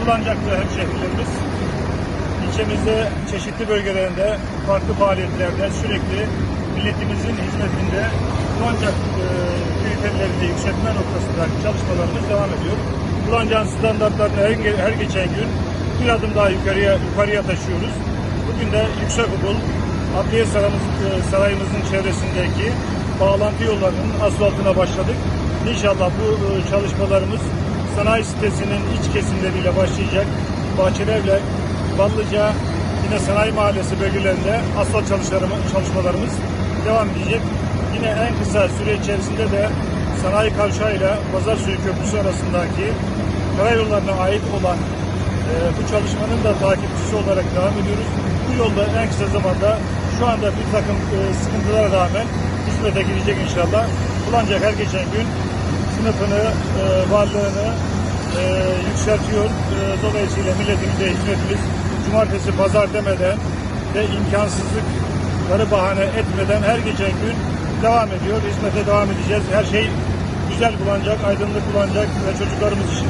Bulancaklı hemşehrilerimiz, ilçemizde çeşitli bölgelerinde farklı faaliyetlerde sürekli milletimizin hizmetinde Bulancak e, kriterlerini yükseltme noktasındaki çalışmalarımız devam ediyor. Bulancak'ın standartlarını her, her geçen gün bir adım daha yukarıya yukarıya taşıyoruz. Bugün de Yüksekokul Adliye Sarayımız, e, Sarayımızın çevresindeki bağlantı yollarının asfaltına başladık. İnşallah bu e, çalışmalarımız sanayi sitesinin iç kesimleriyle başlayacak. Bahçelievler, Ballıca, yine sanayi mahallesi bölgelerinde asfalt çalışmalarımız, çalışmalarımız devam edecek. Yine en kısa süre içerisinde de sanayi kavşağıyla Pazar Suyu Köprüsü arasındaki karayollarına ait olan e, bu çalışmanın da takipçisi olarak devam ediyoruz. Bu yolda en kısa zamanda şu anda bir takım e, sıkıntılara rağmen hizmete girecek inşallah. Bulancak her geçen gün sınıfını, e, varlığını e, yükseltiyor. E, dolayısıyla milletimize hizmetimiz cumartesi, pazar demeden ve imkansızlıkları bahane etmeden her geçen gün devam ediyor. Hizmete devam edeceğiz. Her şey güzel kullanacak, aydınlık kullanacak ve çocuklarımız için.